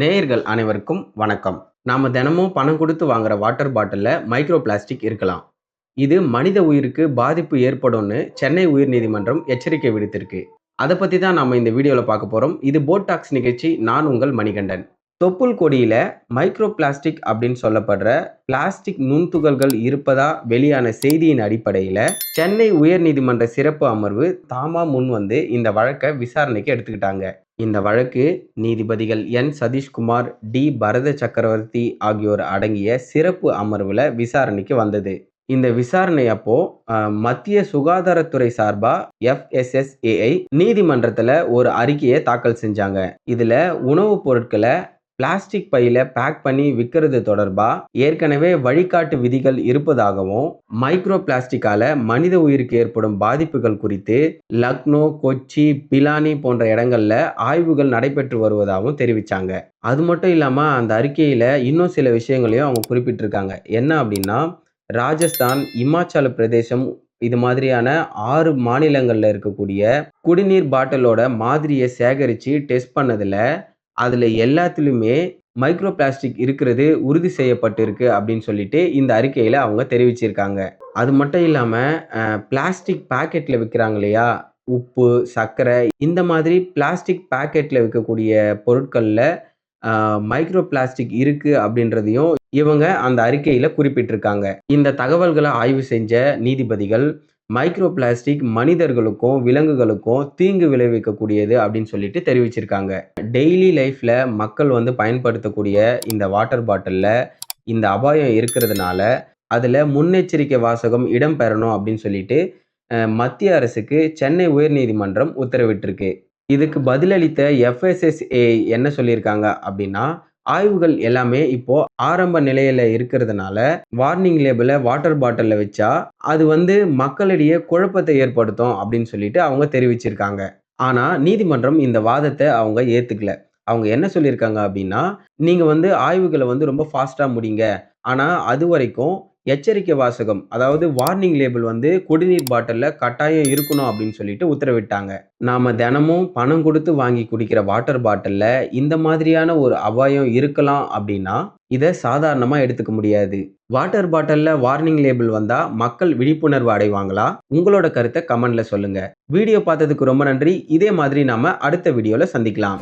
நேயர்கள் அனைவருக்கும் வணக்கம். நாம தினமும் பணம் கொடுத்து வாங்குற வாட்டர் பாட்டில்ல மைக்ரோ பிளாஸ்டிக் இருக்கலாம். இது மனித உயிருக்கு பாதிப்பு ஏற்படும்னு சென்னை உயர்நீதிமன்றம் எச்சரிக்கை விடுத்திருக்கு. அதை பத்தி தான் நாம இந்த வீடியோல பார்க்க போறோம். இது போட்டாக்ஸ் நிகழ்ச்சி நான் உங்கள் மணிகண்டன். தொப்புள் கொடியில மைக்ரோ பிளாஸ்டிக் அப்படின்னு சொல்லப்படுற பிளாஸ்டிக் நுண்துகள்கள் இருப்பதா வெளியான செய்தியின் அடிப்படையில சென்னை உயர்நீதிமன்ற சிறப்பு அமர்வு தாமா முன் வந்து இந்த வழக்கை விசாரணைக்கு எடுத்துக்கிட்டாங்க. இந்த வழக்கு நீதிபதிகள் என். சதீஷ்குமார் டி. பரத சக்கரவர்த்தி ஆகியோர் அடங்கிய சிறப்பு அமர்வில் விசாரணைக்கு வந்தது. இந்த விசாரணை அப்போ மத்திய சுகாதாரத்துறை சார்பா எஃப்எஸ்எஸ்ஏஐ நீதிமன்றத்தில் ஒரு அறிக்கையை தாக்கல் செஞ்சாங்க. இதில் உணவுப் பொருட்களை பிளாஸ்டிக் பையில பேக் பண்ணி விற்கிறது தொடர்பா? ஏற்கனவே வழிகாட்டு விதிகள் இருப்பதாகவும் மைக்ரோ பிளாஸ்டிக்கால மனித உயிருக்கு ஏற்படும் பாதிப்புகள் குறித்து லக்னோ கொச்சி பிலானி போன்ற இடங்கள்ல ஆய்வுகள் நடைபெற்று வருவதாகவும் தெரிவிச்சாங்க. அது மட்டும் இல்லாம அந்த அறிக்கையில இன்னும் சில விஷயங்களையும் அவங்க குறிப்பிட்டிருக்காங்க. என்ன அப்படின்னா ராஜஸ்தான் இமாச்சல பிரதேசம் இது மாதிரியான ஆறு மாநிலங்களில் இருக்கக்கூடிய குடிநீர் பாட்டிலோட மாதிரியை சேகரித்து டெஸ்ட் பண்ணதில் அதில் எல்லாத்துலேயுமே மைக்ரோ பிளாஸ்டிக் இருக்கிறது உறுதி செய்யப்பட்டிருக்கு அப்படின்னு சொல்லிட்டு இந்த அறிக்கையில் அவங்க தெரிவிச்சிருக்காங்க. அது மட்டும் இல்லாமல் பிளாஸ்டிக் பேக்கெட்டில் விற்கிறாங்க இல்லையா? உப்பு சர்க்கரை இந்த மாதிரி பிளாஸ்டிக் பேக்கெட்டில் விற்கக்கூடிய பொருட்களில் மைக்ரோ பிளாஸ்டிக் இருக்குது அப்படின்றதையும் இவங்க அந்த அறிக்கையில் குறிப்பிட்டிருக்காங்க. இந்த தகவல்களை ஆய்வு செஞ்ச நீதிபதிகள் மைக்ரோ பிளாஸ்டிக் மனிதர்களுக்கும் விலங்குகளுக்கும் தீங்கு விளைவிக்கக்கூடியது அப்படின்னு சொல்லிட்டு தெரிவிச்சிருக்காங்க. டெய்லி லைஃப்பில் மக்கள் வந்து பயன்படுத்தக்கூடிய இந்த வாட்டர் பாட்டிலில் இந்த அபாயம் இருக்கிறதுனால அதில் முன்னெச்சரிக்கை வாசகம் இடம் பெறணும் அப்படின்னு சொல்லிட்டு மத்திய அரசுக்கு சென்னை உயர்நீதிமன்றம் உத்தரவிட்டிருக்கு. இதுக்கு பதிலளித்த எஃப்எஸ்எஸ்ஏ என்ன சொல்லியிருக்காங்க அப்படின்னா ஆய்வுகள் எல்லாமே இப்போ ஆரம்ப நிலையில இருக்கிறதுனால வார்னிங் லேபிளை வாட்டர் பாட்டிலில் வச்சா அது வந்து மக்களிடையே குழப்பத்தை ஏற்படுத்தும் அப்படின்னு சொல்லிட்டு அவங்க தெரிவிச்சிருக்காங்க. ஆனா நீதிமன்றம் இந்த வாதத்தை அவங்க ஏத்துக்கல. அவங்க என்ன சொல்லியிருக்காங்க அப்படின்னா நீங்க வந்து ஆய்வுகளை வந்து ரொம்ப ஃபாஸ்டா முடிங்க. ஆனா அது வரைக்கும் எச்சரிக்கை வாசகம் அதாவது வார்னிங் லேபிள் வந்து குடிநீர் பாட்டில்ல கட்டாயம் இருக்கணும் அப்படின்னு சொல்லிட்டு உத்தரவிட்டாங்க. நாம தினமும் பணம் கொடுத்து வாங்கி குடிக்கிற வாட்டர் பாட்டில்ல இந்த மாதிரியான ஒரு அபாயம் இருக்கலாம் அப்படின்னா இதை சாதாரணமா எடுத்துக்க முடியாது. வாட்டர் பாட்டில்ல வார்னிங் லேபிள் வந்தா மக்கள் விழிப்புணர்வு அடைவாங்களா? உங்களோட கருத்தை கமெண்ட்ல சொல்லுங்க. வீடியோ பார்த்ததுக்கு ரொம்ப நன்றி. இதே மாதிரி நாம அடுத்த வீடியோல சந்திக்கலாம்.